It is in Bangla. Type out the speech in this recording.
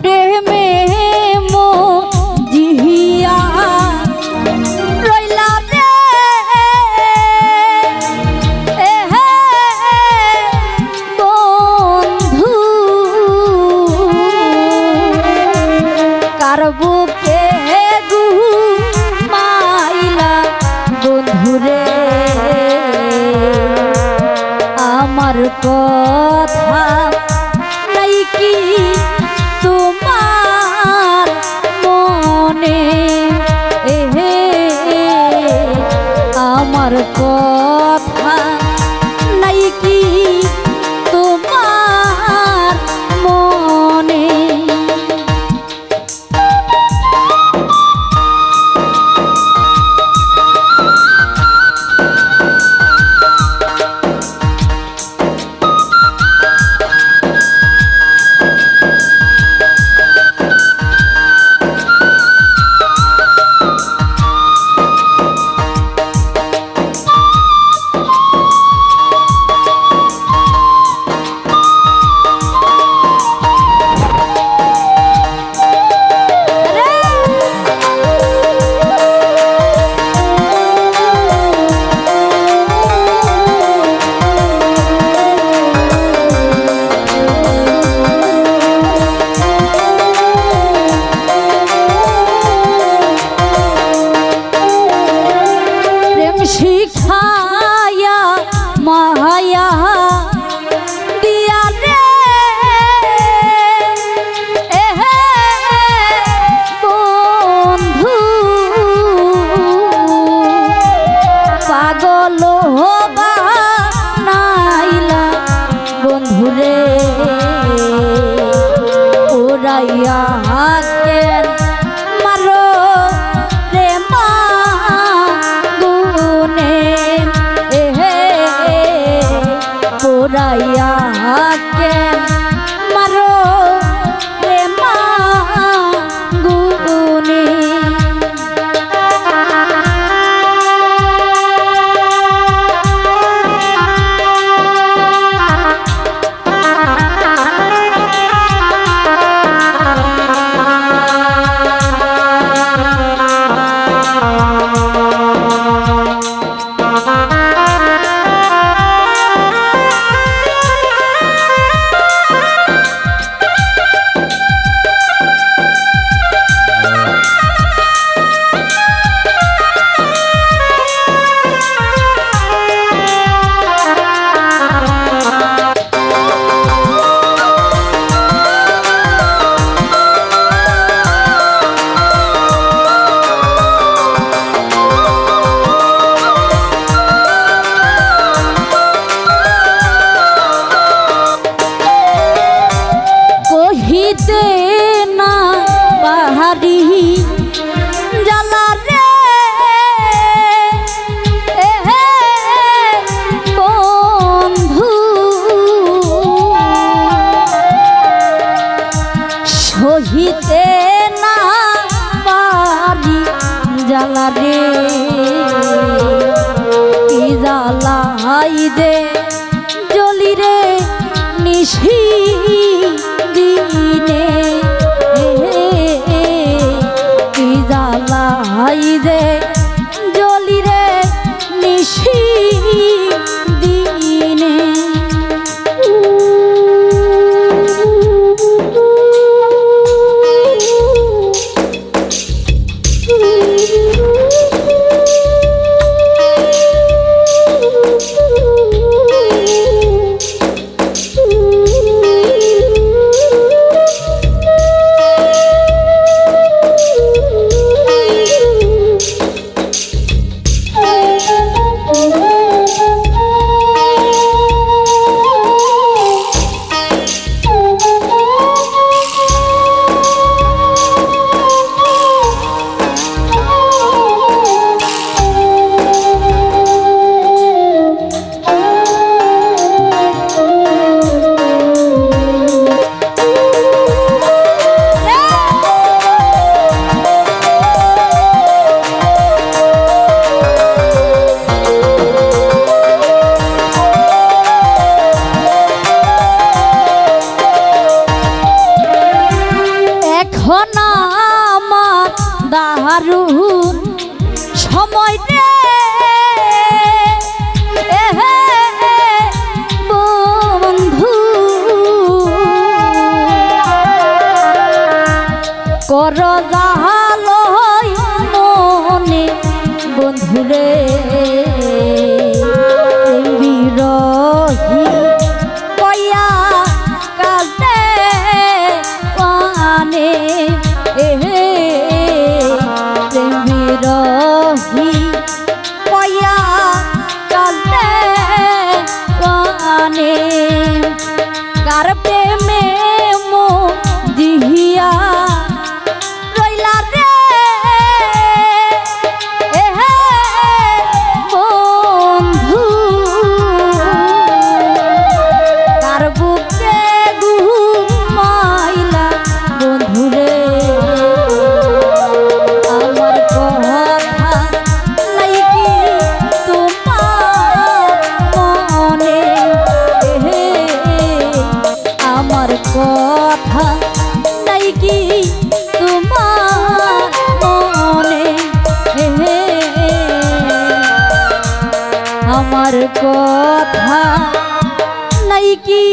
প্রেমে মো জিহিয়া রইলা রে বন্ধু কার বুকে গু মাইলা বন্ধুরে আমার কথা আমার কথা 啊 পোরাইয়া রে কি দে জলি রে নিশি দিনে দারুণ সময় রে বন্ধু। কর মনে বন্ধুরে আমার কথা নাই কি